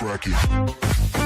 crack it.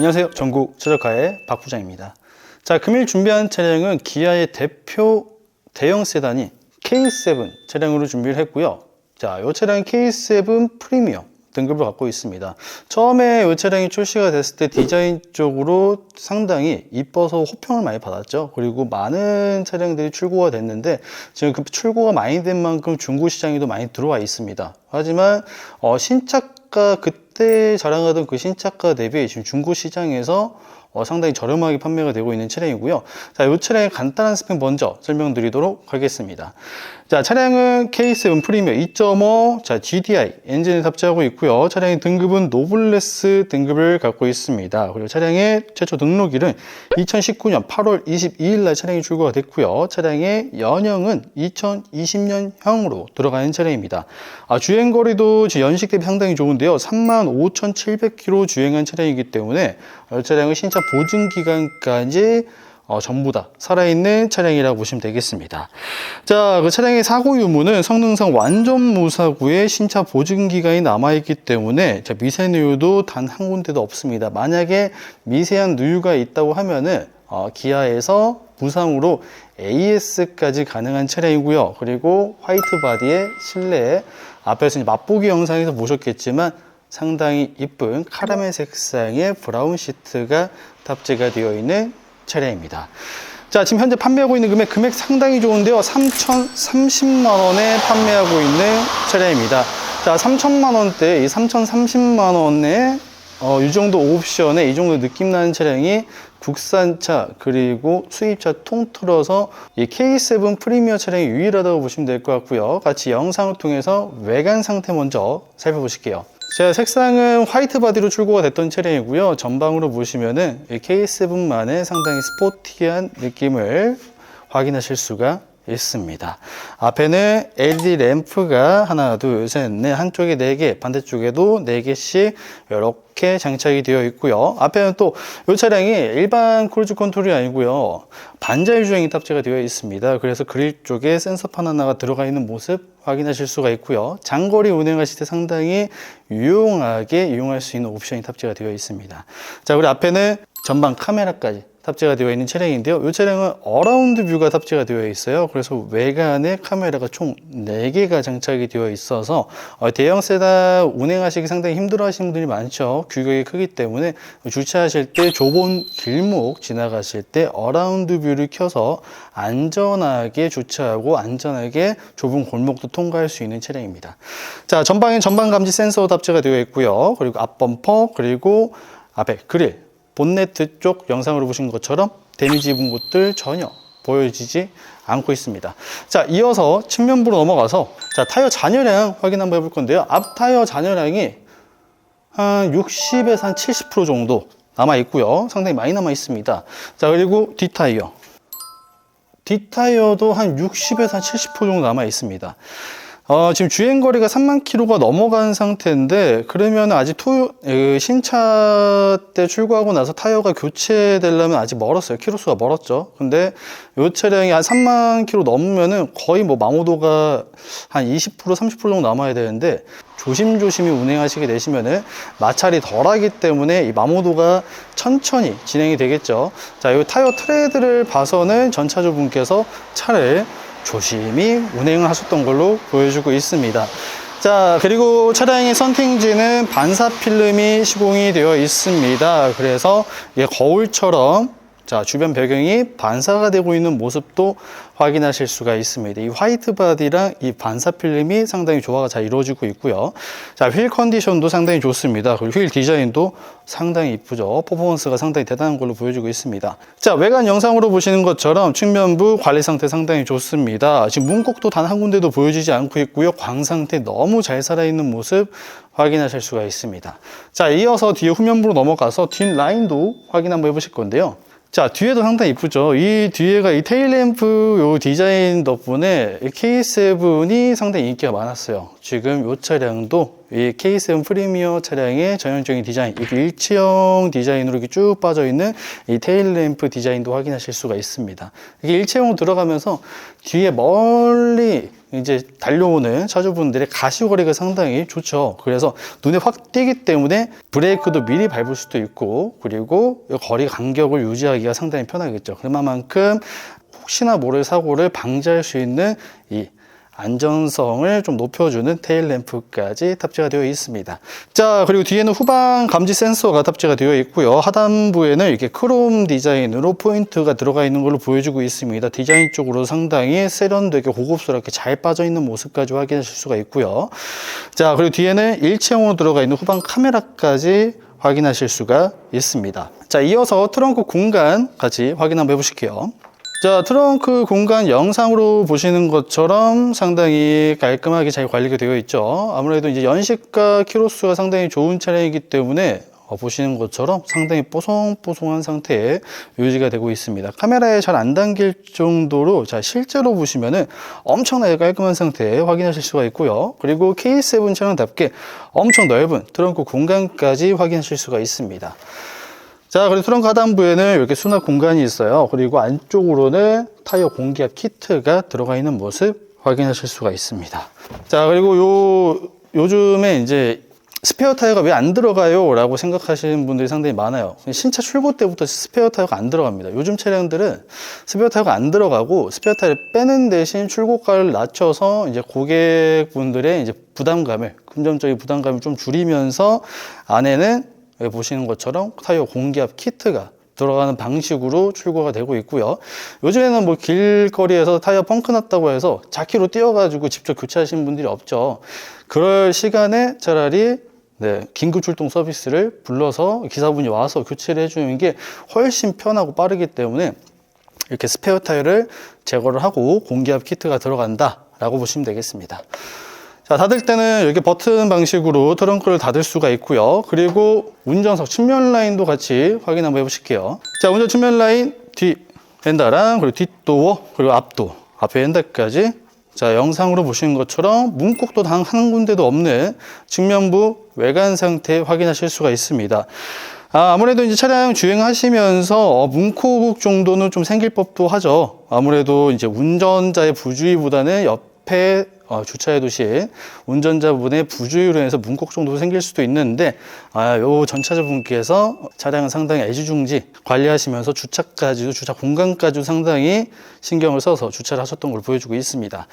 안녕하세요. 전국 최저가의 박 부장입니다. 자, 금일 준비한 차량은 기아의 대표 대형 세단인 K7 차량으로 준비를 했고요. 자, 이 차량은 K7 프리미엄 등급을 갖고 있습니다. 처음에 이 차량이 출시가 됐을 때 디자인 쪽으로 상당히 이뻐서 호평을 많이 받았죠. 그리고 많은 차량들이 출고가 됐는데 지금 그 출고가 많이 된 만큼 중고 시장에도 많이 들어와 있습니다. 하지만 어, 신차가 그 때 자랑하던 그 신차가 대비 지금 중고 시장에서 어, 상당히 저렴하게 판매가 되고 있는 차량이고요. 자, 이 차량의 간단한 스펙 먼저 설명드리도록 하겠습니다. 자, 차량은 K7 프리미어 2.5 자, GDI 엔진을 탑재하고 있고요. 차량의 등급은 노블레스 등급을 갖고 있습니다. 그리고 차량의 최초 등록일은 2019년 8월 22일 날 차량이 출고가 됐고요. 차량의 연형은 2020년형으로 들어가는 차량입니다. 아, 주행 거리도 연식 대비 상당히 좋은데요. 35,700km 주행한 차량이기 때문에 이 차량은 신차 보증 기간까지 어, 전부 다 살아있는 차량이라고 보시면 되겠습니다. 자, 그 차량의 사고 유무는 성능상 완전 무사고의 신차 보증 기간이 남아있기 때문에 자, 미세 누유도 단 한 군데도 없습니다. 만약에 미세한 누유가 있다고 하면은 어, 기아에서 무상으로 AS까지 가능한 차량이고요. 그리고 화이트 바디의 실내에 앞에서 맛보기 영상에서 보셨겠지만 상당히 이쁜 카라멜 색상의 브라운 시트가 탑재가 되어 있는 차량입니다. 자, 지금 현재 판매하고 있는 금액, 금액 상당히 좋은데요. 3,030만 원에 판매하고 있는 차량입니다. 자, 3천만 원대, 이 3,030만 원에 어, 이 정도 옵션에 이 정도 느낌 나는 차량이 국산차 그리고 수입차 통틀어서 이 K7 프리미어 차량이 유일하다고 보시면 될 것 같고요. 같이 영상을 통해서 외관 상태 먼저 살펴보실게요. 자, 색상은 화이트 바디로 출고가 됐던 차량이고요. 전방으로 보시면은 이 K7만의 상당히 스포티한 느낌을 확인하실 수가 있습니다. 앞에는 LED 램프가 하나, 둘, 셋, 넷, 한쪽에 네 개, 반대쪽에도 네 개씩 이렇게 장착이 되어 있고요. 앞에는 또 이 차량이 일반 크루즈 컨트롤이 아니고요. 반자율 주행이 탑재가 되어 있습니다. 그래서 그릴 쪽에 센서판 하나가 들어가 있는 모습 확인하실 수가 있고요. 장거리 운행하실 때 상당히 유용하게 이용할 수 있는 옵션이 탑재가 되어 있습니다. 자, 그리고 앞에는 전방 카메라까지 탑재가 되어 있는 차량인데요. 이 차량은 어라운드 뷰가 탑재가 되어 있어요. 그래서 외관에 카메라가 총 4개가 장착이 되어 있어서 어, 대형 세단 운행하시기 상당히 힘들어 하시는 분들이 많죠. 규격이 크기 때문에 주차하실 때 좁은 길목 지나가실 때 어라운드 뷰를 켜서 안전하게 주차하고 안전하게 좁은 골목도 통과할 수 있는 차량입니다. 자, 전방엔 전방 감지 센서 탑재가 되어 있고요. 그리고 앞 범퍼 그리고 앞에 그릴 본네트 쪽 영상으로 보신 것처럼 데미지 입은 곳들 전혀 보여지지 않고 있습니다. 자, 이어서 측면부로 넘어가서 자, 타이어 잔여량 확인 한번 해볼 건데요. 앞 타이어 잔여량이 한 60에서 한 70% 정도 남아 있고요. 상당히 많이 남아 있습니다. 자, 그리고 뒷 타이어. 뒷 타이어도 한 60에서 한 70% 정도 남아 있습니다. 어, 지금 주행 거리가 3만 킬로가 넘어간 상태인데 그러면 아직 에, 신차 때 출고하고 나서 타이어가 교체되려면 아직 멀었어요. 키로수가 멀었죠. 근데 이 차량이 한 3만 킬로 넘으면은 거의 뭐 마모도가 한 20% 30% 정도 남아야 되는데 조심조심히 운행하시게 되시면은 마찰이 덜하기 때문에 이 마모도가 천천히 진행이 되겠죠. 자, 이 타이어 트레드를 봐서는 전차주분께서 차를 조심히 운행을 하셨던 걸로 보여주고 있습니다. 자, 그리고 차량의 선팅지는 반사 필름이 시공이 되어 있습니다. 그래서 거울처럼 자, 주변 배경이 반사가 되고 있는 모습도 확인하실 수가 있습니다. 이 화이트 바디랑 이 반사 필름이 상당히 조화가 잘 이루어지고 있고요. 자, 휠 컨디션도 상당히 좋습니다. 그리고 휠 디자인도 상당히 이쁘죠. 퍼포먼스가 상당히 대단한 걸로 보여지고 있습니다. 자, 외관 영상으로 보시는 것처럼 측면부 관리 상태 상당히 좋습니다. 지금 문콕도 단 한 군데도 보여지지 않고 있고요. 광 상태 너무 잘 살아있는 모습 확인하실 수가 있습니다. 자, 이어서 뒤에 후면부로 넘어가서 뒷 라인도 확인 한번 해보실 건데요. 자, 뒤에도 상당히 이쁘죠. 이 뒤에가 이 테일램프 요 디자인 덕분에 이 K7이 상당히 인기가 많았어요. 지금 요 차량도 이 K7 프리미어 차량의 전형적인 디자인, 이렇게 일체형 디자인으로 이렇게 쭉 빠져 있는 이 테일램프 디자인도 확인하실 수가 있습니다. 이게 일체형으로 들어가면서 뒤에 멀리 이제 달려오는 차주분들의 가시거리가 상당히 좋죠. 그래서 눈에 확 띄기 때문에 브레이크도 미리 밟을 수도 있고, 그리고 이 거리 간격을 유지하기가 상당히 편하겠죠. 그만큼 혹시나 모를 사고를 방지할 수 있는 이 안전성을 좀 높여주는 테일 램프까지 탑재가 되어 있습니다. 자, 그리고 뒤에는 후방 감지 센서가 탑재가 되어 있고요. 하단부에는 이렇게 크롬 디자인으로 포인트가 들어가 있는 걸로 보여주고 있습니다. 디자인 쪽으로 상당히 세련되게 고급스럽게 잘 빠져 있는 모습까지 확인하실 수가 있고요. 자, 그리고 뒤에는 일체형으로 들어가 있는 후방 카메라까지 확인하실 수가 있습니다. 자, 이어서 트렁크 공간 같이 확인 한번 해보실게요. 자, 트렁크 공간 영상으로 보시는 것처럼 상당히 깔끔하게 잘 관리가 되어 있죠. 아무래도 이제 연식과 키로수가 상당히 좋은 차량이기 때문에 어, 보시는 것처럼 상당히 뽀송뽀송한 상태에 유지가 되고 있습니다. 카메라에 잘안 담길 정도로 자, 실제로 보시면은 엄청나게 깔끔한 상태 확인하실 수가 있고요. 그리고 K7 차량답게 엄청 넓은 트렁크 공간까지 확인하실 수가 있습니다. 자, 그리고 트렁크 하단부에는 이렇게 수납 공간이 있어요. 그리고 안쪽으로는 타이어 공기압 키트가 들어가 있는 모습 확인하실 수가 있습니다. 자, 그리고 요, 요즘에 이제 스페어 타이어가 왜 안 들어가요? 라고 생각하시는 분들이 상당히 많아요. 신차 출고 때부터 스페어 타이어가 안 들어갑니다. 요즘 차량들은 스페어 타이어가 안 들어가고 스페어 타이어를 빼는 대신 출고가를 낮춰서 이제 고객분들의 이제 부담감을, 금전적인 부담감을 좀 줄이면서 안에는 여기 보시는 것처럼 타이어 공기압 키트가 들어가는 방식으로 출고가 되고 있고요. 요즘에는 뭐 길거리에서 타이어 펑크 났다고 해서 자키로 뛰어가지고 직접 교체하시는 분들이 없죠. 그럴 시간에 차라리 네, 긴급 출동 서비스를 불러서 기사분이 와서 교체를 해주는 게 훨씬 편하고 빠르기 때문에 이렇게 스페어 타이어를 제거를 하고 공기압 키트가 들어간다 라고 보시면 되겠습니다. 자, 닫을 때는 이렇게 버튼 방식으로 트렁크를 닫을 수가 있고요. 그리고 운전석 측면 라인도 같이 확인 한번 해보실게요. 자, 운전 측면 라인 뒤 핸다랑 그리고 뒷도어 그리고 앞도 앞에 핸다까지 자, 영상으로 보시는 것처럼 문콕도 단 한 군데도 없는 측면부 외관 상태 확인하실 수가 있습니다. 아, 아무래도 이제 차량 주행하시면서 어, 문콕 정도는 좀 생길 법도 하죠. 아무래도 이제 운전자의 부주의보다는 옆에 어, 주차해 두신 운전자분의 부주의로 인해서 문콕 정도 생길 수도 있는데 아, 요 전차주분께서 차량은 상당히 애지중지 관리하시면서 주차까지도 주차 공간까지도 상당히 신경을 써서 주차를 하셨던 걸 보여주고 있습니다.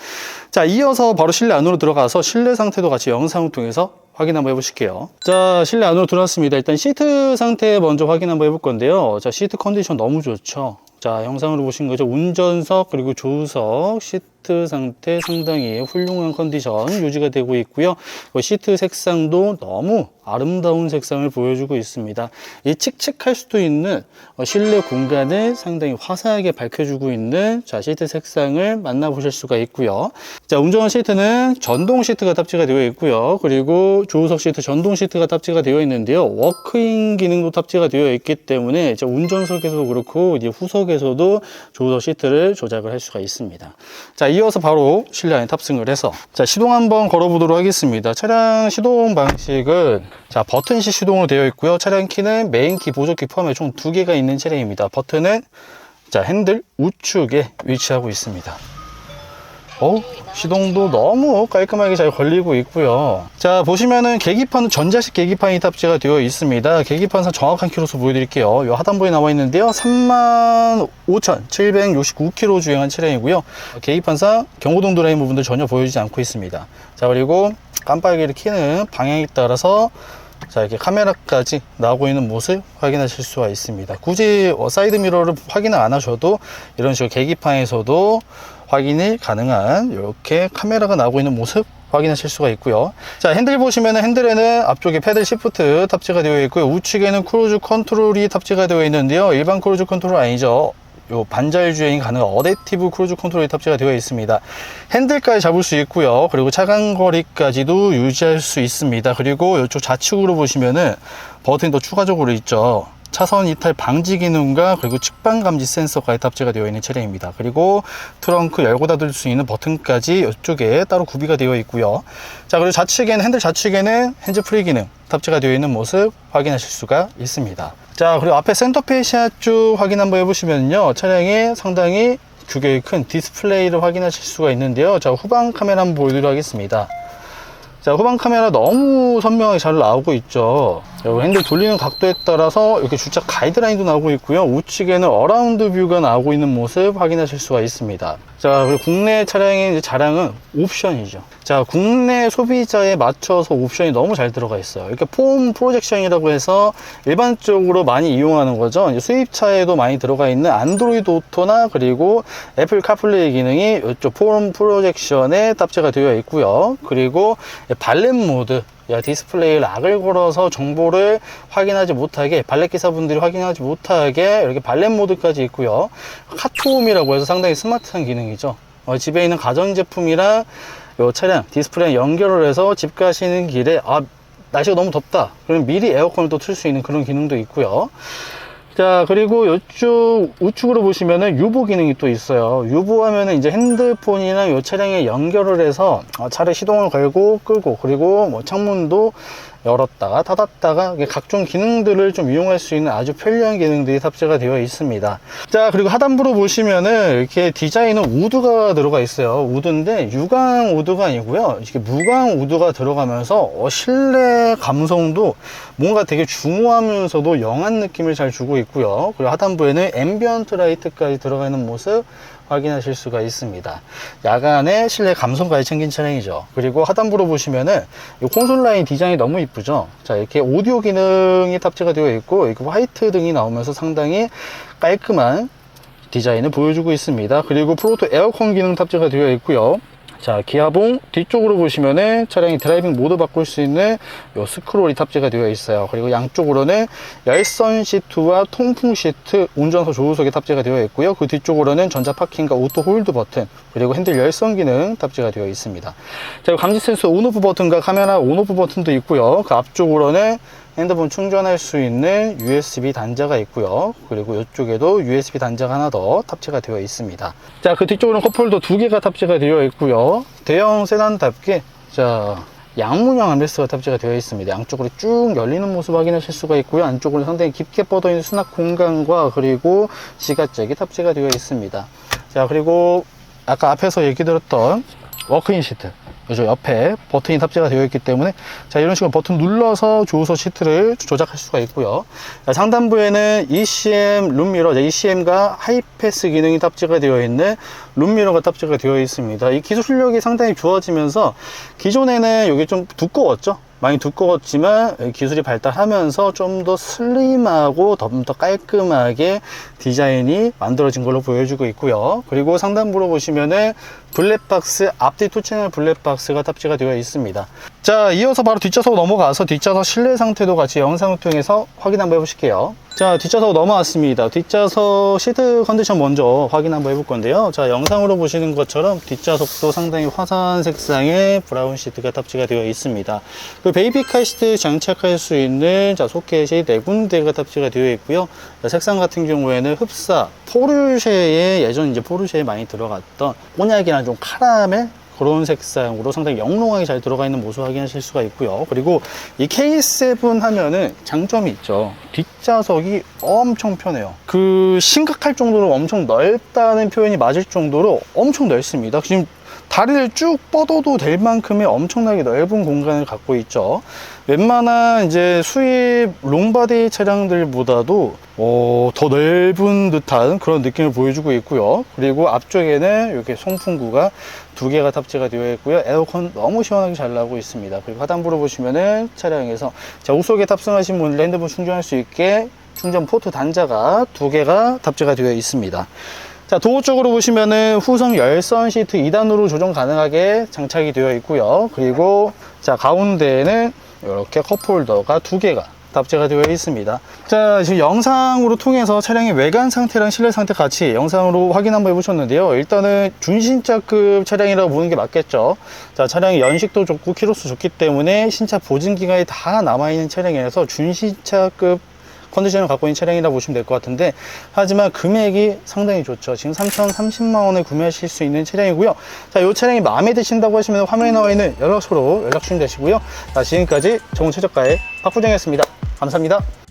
자, 이어서 바로 실내 안으로 들어가서 실내 상태도 같이 영상을 통해서 확인 한번 해보실게요. 자, 실내 안으로 들어왔습니다. 일단 시트 상태 먼저 확인 한번 해볼 건데요. 자, 시트 컨디션 너무 좋죠. 자, 영상으로 보신 거죠. 운전석 그리고 조수석 시트 상태 상당히 훌륭한 컨디션 유지가 되고 있고요. 그 시트 색상도 너무 아름다운 색상을 보여주고 있습니다. 이 칙칙할 수도 있는 어, 실내 공간을 상당히 화사하게 밝혀주고 있는 자 시트 색상을 만나보실 수가 있고요. 자 운전 시트는 전동 시트가 탑재가 되어 있고요. 그리고 조수석 시트 전동 시트가 탑재가 되어 있는데요. 워크인 기능도 탑재가 되어 있기 때문에 운전석에서도 그렇고 후석에서도 조수석 시트를 조작을 할 수가 있습니다. 자 이 어서 바로 실내 안에 탑승을 해서 자 시동 한번 걸어보도록 하겠습니다. 차량 시동 방식은 자 버튼식 시동으로 되어 있고요. 차량 키는 메인 키 보조키 포함해 총 두 개가 있는 차량입니다. 버튼은 자 핸들 우측에 위치하고 있습니다 어? 시동도 너무 깔끔하게 잘 걸리고 있고요. 자 보시면은 계기판은 전자식 계기판이 탑재가 되어 있습니다. 계기판상 정확한 키로수 보여드릴게요. 이 하단부에 나와 있는데요. 35,769km 주행한 차량이고요. 계기판상 경고등 드라인 부분들 전혀 보여지지 않고 있습니다. 자 그리고 깜빡이를 켜는 방향에 따라서 자 이렇게 카메라까지 나오고 있는 모습 확인하실 수가 있습니다. 굳이 어, 사이드 미러를 확인을 안 하셔도 이런 식으로 계기판에서도 확인이 가능한 이렇게 카메라가 나오고 있는 모습 확인하실 수가 있고요 자 핸들 보시면 핸들에는 앞쪽에 패들 시프트 탑재가 되어 있고요 우측에는 크루즈 컨트롤이 탑재가 되어 있는데요 일반 크루즈 컨트롤 아니죠 요 반절 주행이 가능한 어댑티브 크루즈 컨트롤이 탑재가 되어 있습니다. 핸들까지 잡을 수 있고요. 그리고 차간 거리까지도 유지할 수 있습니다. 그리고 이쪽 좌측으로 보시면은 버튼이 더 추가적으로 있죠. 차선 이탈 방지 기능과 그리고 측방 감지 센서까지 탑재가 되어 있는 차량입니다. 그리고 트렁크 열고 닫을 수 있는 버튼까지 이쪽에 따로 구비가 되어 있고요. 자, 그리고 좌측에는 핸들 좌측에는 핸즈 프리 기능 탑재가 되어 있는 모습 확인하실 수가 있습니다. 자, 그리고 앞에 센터페시아 쭉 확인 한번 해보시면요. 차량에 상당히 규격이 큰 디스플레이를 확인하실 수가 있는데요. 자, 후방 카메라 한번 보여드리도록 하겠습니다. 자, 후방 카메라 너무 선명하게 잘 나오고 있죠. 여기 핸들 돌리는 각도에 따라서 이렇게 주차 가이드라인도 나오고 있고요. 우측에는 어라운드 뷰가 나오고 있는 모습 확인하실 수가 있습니다. 자, 그리고 국내 차량의 자랑은 옵션이죠. 자, 국내 소비자에 맞춰서 옵션이 너무 잘 들어가 있어요. 이렇게 폼 프로젝션이라고 해서 일반적으로 많이 이용하는 거죠. 수입차에도 많이 들어가 있는 안드로이드 오토나 그리고 애플 카플레이 기능이 이쪽 폼 프로젝션에 탑재가 되어 있고요. 그리고 발렛 모드 야, 디스플레이 락을 걸어서 정보를 확인하지 못하게 발렛 기사분들이 확인하지 못하게 이렇게 발렛 모드까지 있고요. 카트홈이라고 해서 상당히 스마트한 기능이죠. 어, 집에 있는 가전제품이랑 요 차량 디스플레이 연결을 해서 집 가시는 길에 아 날씨가 너무 덥다. 그럼 미리 에어컨을 또 틀 수 있는 그런 기능도 있고요 자 그리고 이쪽 우측으로 보시면은 유보 기능이 또 있어요. 유보 하면은 이제 핸드폰이나 이 차량에 연결을 해서 어, 차를 시동을 걸고 끄고 그리고 뭐 창문도 열었다가 닫았다가 각종 기능들을 좀 이용할 수 있는 아주 편리한 기능들이 탑재가 되어 있습니다. 자 그리고 하단부로 보시면은 이렇게 디자인은 우드가 들어가 있어요. 우드인데 유광 우드가 아니고요. 이렇게 무광 우드가 들어가면서 어, 실내 감성도 뭔가 되게 중후하면서도 영한 느낌을 잘 주고 있고요. 그리고 하단부에는 앰비언트 라이트까지 들어가 있는 모습 확인하실 수가 있습니다. 야간에 실내 감성까지 챙긴 차량이죠. 그리고 하단부로 보시면은 이 콘솔 라인 디자인이 너무 이쁘죠. 자, 이렇게 오디오 기능이 탑재가 되어 있고, 이렇게 화이트 등이 나오면서 상당히 깔끔한 디자인을 보여주고 있습니다. 그리고 프로토 에어컨 기능 탑재가 되어 있고요. 자, 기아봉 뒤쪽으로 보시면은 차량이 드라이빙 모드 바꿀 수 있는 요 스크롤이 탑재가 되어 있어요. 그리고 양쪽으로는 열선 시트와 통풍 시트, 운전석 조수석이 탑재가 되어 있고요. 그 뒤쪽으로는 전자 파킹과 오토 홀드 버튼, 그리고 핸들 열선 기능 탑재가 되어 있습니다. 자, 감지 센서 온오프 버튼과 카메라 온오프 버튼도 있고요. 그 앞쪽으로는 핸드폰 충전할 수 있는 USB 단자가 있고요. 그리고 이쪽에도 USB 단자가 하나 더 탑재가 되어 있습니다. 자, 그 뒤쪽으로는 컵홀더 두 개가 탑재가 되어 있고요. 대형 세단답게 자, 양문형 암레스가 탑재가 되어 있습니다. 양쪽으로 쭉 열리는 모습 확인하실 수가 있고요. 안쪽으로 상당히 깊게 뻗어 있는 수납 공간과 그리고 지가잭이 탑재가 되어 있습니다. 자, 그리고 아까 앞에서 얘기 드렸던 워크인 시트. 그죠 옆에 버튼이 탑재가 되어 있기 때문에 자 이런 식으로 버튼 눌러서 조수석 시트를 조작할 수가 있고요. 자, 상단부에는 ECM 룸미러 ECM과 하이패스 기능이 탑재가 되어 있는 룸미러가 탑재가 되어 있습니다. 이 기술 실력이 상당히 좋아지면서 기존에는 이게 좀 두꺼웠죠? 많이 두꺼웠지만 기술이 발달하면서 좀 더 슬림하고 좀더 깔끔하게 디자인이 만들어진 걸로 보여주고 있고요. 그리고 상단부로 보시면은 블랙박스 앞뒤 투 채널 블랙박스가 탑재가 되어 있습니다. 자, 이어서 바로 뒷좌석 넘어가서 뒷좌석 실내 상태도 같이 영상을 통해서 확인 한번 해보실게요. 자, 뒷좌석 넘어왔습니다. 뒷좌석 시트 컨디션 먼저 확인 한번 해볼 건데요. 자, 영상으로 보시는 것처럼 뒷좌석도 상당히 화사한 색상의 브라운 시트가 탑재가 되어 있습니다. 그 베이비카 시트 장착할 수 있는 자, 소켓이 네 군데가 탑재가 되어 있고요. 자, 색상 같은 경우에는 흡사, 포르쉐에 예전 이제 포르쉐에 많이 들어갔던 꼬냑이 나좀 카라멜 그런 색상으로 상당히 영롱하게 잘 들어가 있는 모습 확인하실 수가 있고요. 그리고 이 K7 하면은 장점이 있죠. 뒷좌석이 엄청 편해요. 그 심각할 정도로 엄청 넓다는 표현이 맞을 정도로 엄청 넓습니다. 지금 다리를 쭉 뻗어도 될 만큼의 엄청나게 넓은 공간을 갖고 있죠. 웬만한 이제 수입 롱바디 차량들보다도 어, 더 넓은 듯한 그런 느낌을 보여주고 있고요. 그리고 앞쪽에는 이렇게 송풍구가 두 개가 탑재가 되어 있고요. 에어컨 너무 시원하게 잘 나오고 있습니다. 그리고 하단부로 보시면은 차량에서 자, 우석에 탑승하신 분들 핸드폰 충전할 수 있게 충전 포트 단자가 두 개가 탑재가 되어 있습니다. 자, 도어 쪽으로 보시면은 후성 열선 시트 2단으로 조정 가능하게 장착이 되어 있고요. 그리고 자, 가운데에는 이렇게 컵홀더가 두 개가 탑재가 되어 있습니다. 자, 지금 영상으로 통해서 차량의 외관 상태랑 실내 상태 같이 영상으로 확인 한번 해보셨는데요. 일단은 준신차급 차량이라고 보는 게 맞겠죠. 자, 차량의 연식도 좋고 키로수 좋기 때문에 신차 보증 기간이 다 남아있는 차량이라서 준신차급 컨디션을 갖고 있는 차량이라 고 보시면 될 것 같은데 하지만 금액이 상당히 좋죠. 지금 3,030만 원에 구매하실 수 있는 차량이고요. 자이 차량이 마음에 드신다고 하시면 화면에 나와 있는 연락처로 연락 주시면 되시고요. 자 지금까지 정훈 최저가의 박부장이었습니다. 감사합니다